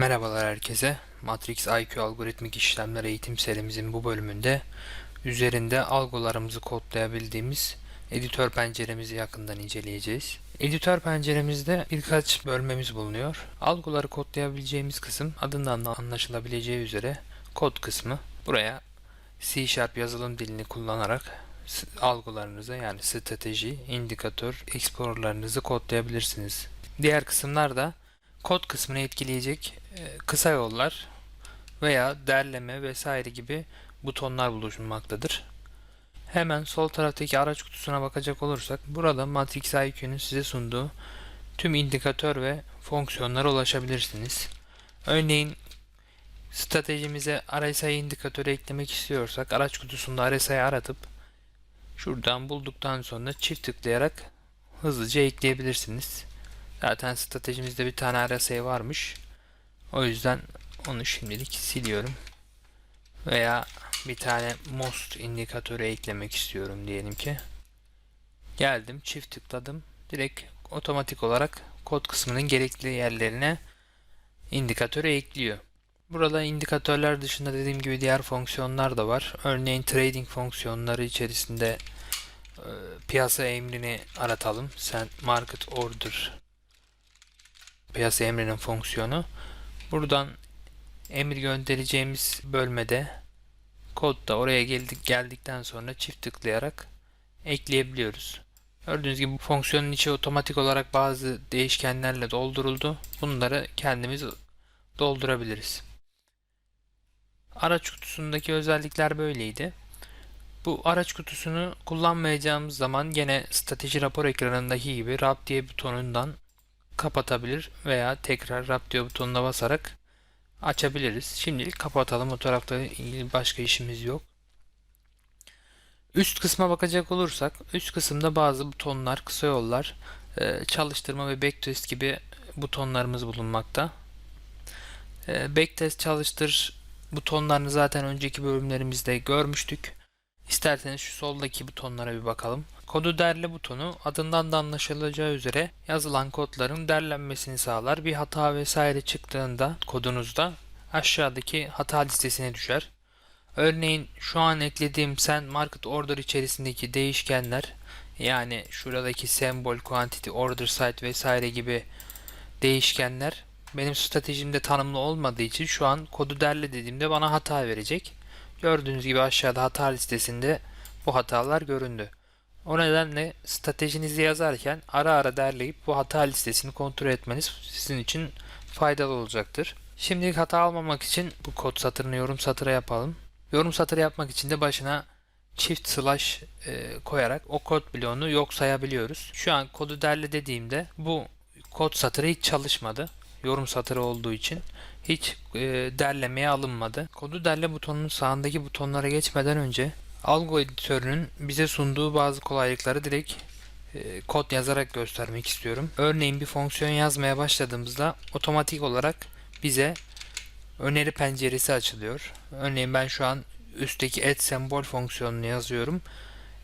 Merhabalar herkese. Matrix IQ algoritmik işlemler eğitim serimizin bu bölümünde üzerinde algolarımızı kodlayabildiğimiz editör penceremizi yakından inceleyeceğiz. Editör penceremizde birkaç bölmemiz bulunuyor. Algoları kodlayabileceğimiz kısım adından da anlaşılabileceği üzere kod kısmı. Buraya C Sharp yazılım dilini kullanarak algolarınızı yani strateji, indikatör, explorer'larınızı kodlayabilirsiniz. Diğer kısımlar da kod kısmını etkileyecek e, kısa yollar veya derleme vesaire gibi butonlar bulunmaktadır. Hemen sol taraftaki araç kutusuna bakacak olursak burada Matrix IQ'nun size sunduğu tüm indikatör ve fonksiyonlara ulaşabilirsiniz. Örneğin stratejimize RSI indikatörü eklemek istiyorsak araç kutusunda RSI'yi aratıp şuradan bulduktan sonra çift tıklayarak hızlıca ekleyebilirsiniz. Zaten stratejimizde bir tane RSI varmış. O yüzden onu şimdilik siliyorum. Veya bir tane most indikatörü eklemek istiyorum diyelim ki. Geldim, çift tıkladım. Direkt otomatik olarak kod kısmının gerekli yerlerine indikatörü ekliyor. Burada indikatörler dışında dediğim gibi diğer fonksiyonlar da var. Örneğin trading fonksiyonları içerisinde e, piyasa emrini aratalım. Sen market order piyasa emrinin fonksiyonu. Buradan emir göndereceğimiz bölmede kodda oraya geldik geldikten sonra çift tıklayarak ekleyebiliyoruz. Gördüğünüz gibi bu fonksiyonun içi otomatik olarak bazı değişkenlerle dolduruldu. Bunları kendimiz doldurabiliriz. Araç kutusundaki özellikler böyleydi. Bu araç kutusunu kullanmayacağımız zaman gene strateji rapor ekranındaki gibi Wrap diye butonundan kapatabilir veya tekrar Wrap diye butonuna basarak açabiliriz. Şimdilik kapatalım. O tarafta ilgili başka işimiz yok. Üst kısma bakacak olursak, üst kısımda bazı butonlar, kısa yollar, e, çalıştırma ve backtest gibi butonlarımız bulunmakta. E, Backtest çalıştır butonlarını zaten önceki bölümlerimizde görmüştük. İsterseniz şu soldaki butonlara bir bakalım. Kodu derle butonu adından da anlaşılacağı üzere yazılan kodların derlenmesini sağlar. Bir hata vesaire çıktığında kodunuzda aşağıdaki hata listesine düşer. Örneğin şu an eklediğim sen market order içerisindeki değişkenler yani şuradaki sembol, quantity, order site vesaire gibi değişkenler benim stratejimde tanımlı olmadığı için şu an kodu derle dediğimde bana hata verecek. Gördüğünüz gibi aşağıda hata listesinde bu hatalar göründü. O nedenle stratejinizi yazarken ara ara derleyip bu hata listesini kontrol etmeniz sizin için faydalı olacaktır. Şimdilik hata almamak için bu kod satırını yorum satıra yapalım. Yorum satırı yapmak için de başına çift slash e, koyarak o kod bloğunu yok sayabiliyoruz. Şu an kodu derle dediğimde bu kod satırı hiç çalışmadı. Yorum satırı olduğu için hiç e, derlemeye alınmadı. Kodu derle butonunun sağındaki butonlara geçmeden önce Algo editörünün bize sunduğu bazı kolaylıkları direkt e, kod yazarak göstermek istiyorum. Örneğin bir fonksiyon yazmaya başladığımızda otomatik olarak bize öneri penceresi açılıyor. Örneğin ben şu an üstteki add sembol fonksiyonunu yazıyorum.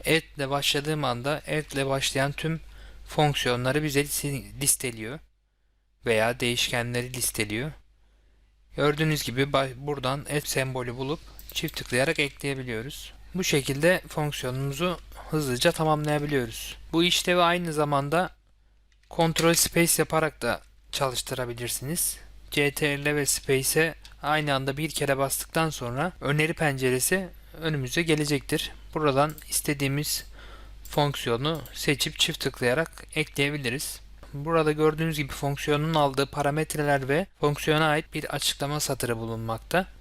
İle başladığım anda ile başlayan tüm fonksiyonları bize listeliyor veya değişkenleri listeliyor. Gördüğünüz gibi buradan add sembolü bulup çift tıklayarak ekleyebiliyoruz. Bu şekilde fonksiyonumuzu hızlıca tamamlayabiliyoruz. Bu işlevi aynı zamanda Ctrl Space yaparak da çalıştırabilirsiniz. CTRL ve Space'e aynı anda bir kere bastıktan sonra öneri penceresi önümüze gelecektir. Buradan istediğimiz fonksiyonu seçip çift tıklayarak ekleyebiliriz. Burada gördüğünüz gibi fonksiyonun aldığı parametreler ve fonksiyona ait bir açıklama satırı bulunmakta.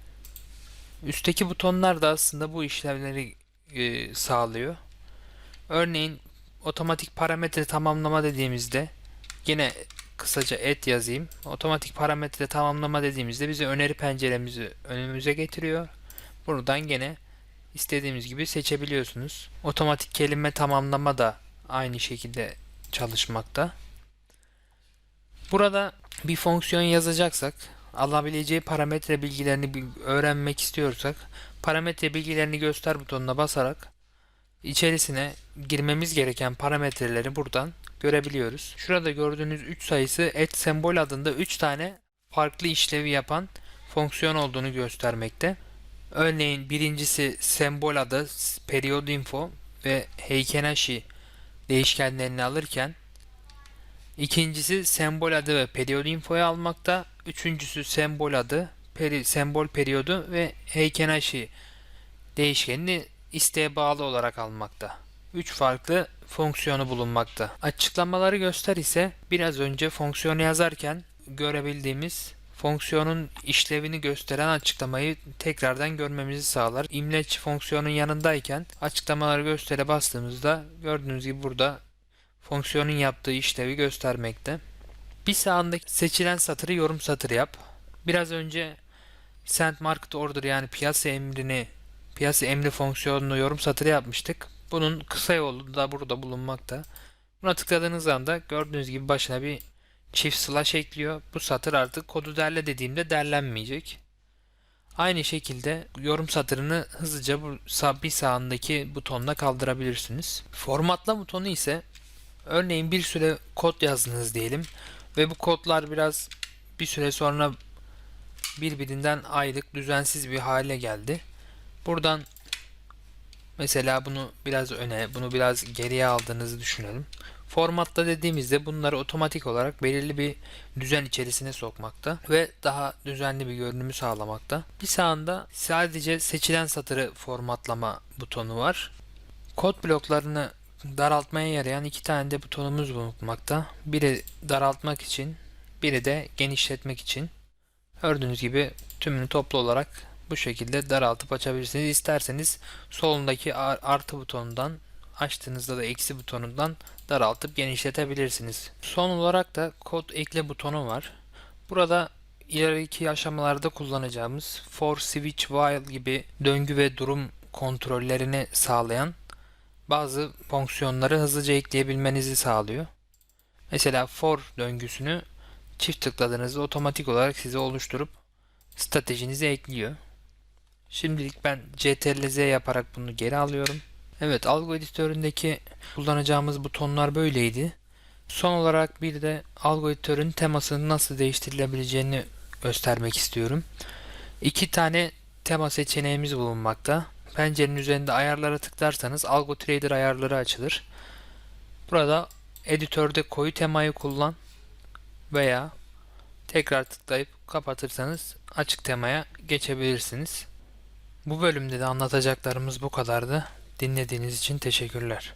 Üstteki butonlar da aslında bu işlemleri e, sağlıyor. Örneğin otomatik parametre tamamlama dediğimizde yine kısaca et yazayım. Otomatik parametre tamamlama dediğimizde bize öneri penceremizi önümüze getiriyor. Buradan gene istediğimiz gibi seçebiliyorsunuz. Otomatik kelime tamamlama da aynı şekilde çalışmakta. Burada bir fonksiyon yazacaksak alabileceği parametre bilgilerini bil- öğrenmek istiyorsak parametre bilgilerini göster butonuna basarak içerisine girmemiz gereken parametreleri buradan görebiliyoruz. Şurada gördüğünüz 3 sayısı et sembol adında 3 tane farklı işlevi yapan fonksiyon olduğunu göstermekte. Örneğin birincisi sembol adı, period info ve heikenhashi değişkenlerini alırken ikincisi sembol adı ve period infoyu almakta, üçüncüsü sembol adı, peri, sembol periyodu ve heikenhashi değişkenini isteğe bağlı olarak almakta. Üç farklı fonksiyonu bulunmakta. Açıklamaları göster ise biraz önce fonksiyonu yazarken görebildiğimiz fonksiyonun işlevini gösteren açıklamayı tekrardan görmemizi sağlar. İmleç fonksiyonun yanındayken açıklamaları göstere bastığımızda gördüğünüz gibi burada fonksiyonun yaptığı işlevi göstermekte. Bir sağındaki seçilen satırı yorum satırı yap. Biraz önce send market order yani piyasa emrini piyasa emri fonksiyonunu yorum satırı yapmıştık. Bunun kısa yolu da burada bulunmakta. Buna tıkladığınız anda gördüğünüz gibi başına bir çift slash ekliyor. Bu satır artık kodu derle dediğimde derlenmeyecek. Aynı şekilde yorum satırını hızlıca bu bir sağındaki butonla kaldırabilirsiniz. Formatla butonu ise örneğin bir süre kod yazdınız diyelim ve bu kodlar biraz bir süre sonra birbirinden ayrık düzensiz bir hale geldi. Buradan mesela bunu biraz öne, bunu biraz geriye aldığınızı düşünelim. Formatta dediğimizde bunları otomatik olarak belirli bir düzen içerisine sokmakta ve daha düzenli bir görünümü sağlamakta. Bir sağında sadece seçilen satırı formatlama butonu var. Kod bloklarını daraltmaya yarayan iki tane de butonumuz bulunmakta. Biri daraltmak için, biri de genişletmek için. Gördüğünüz gibi tümünü toplu olarak bu şekilde daraltıp açabilirsiniz. İsterseniz solundaki artı butonundan açtığınızda da eksi butonundan daraltıp genişletebilirsiniz. Son olarak da kod ekle butonu var. Burada ileriki aşamalarda kullanacağımız for, switch, while gibi döngü ve durum kontrollerini sağlayan bazı fonksiyonları hızlıca ekleyebilmenizi sağlıyor. Mesela for döngüsünü çift tıkladığınızda otomatik olarak size oluşturup stratejinize ekliyor. Şimdilik ben CTRL Z yaparak bunu geri alıyorum. Evet, algo editöründeki kullanacağımız butonlar böyleydi. Son olarak bir de algo editörün temasını nasıl değiştirilebileceğini göstermek istiyorum. İki tane tema seçeneğimiz bulunmakta. Pencerenin üzerinde ayarlara tıklarsanız Algo Trader ayarları açılır. Burada editörde koyu temayı kullan veya tekrar tıklayıp kapatırsanız açık temaya geçebilirsiniz. Bu bölümde de anlatacaklarımız bu kadardı. Dinlediğiniz için teşekkürler.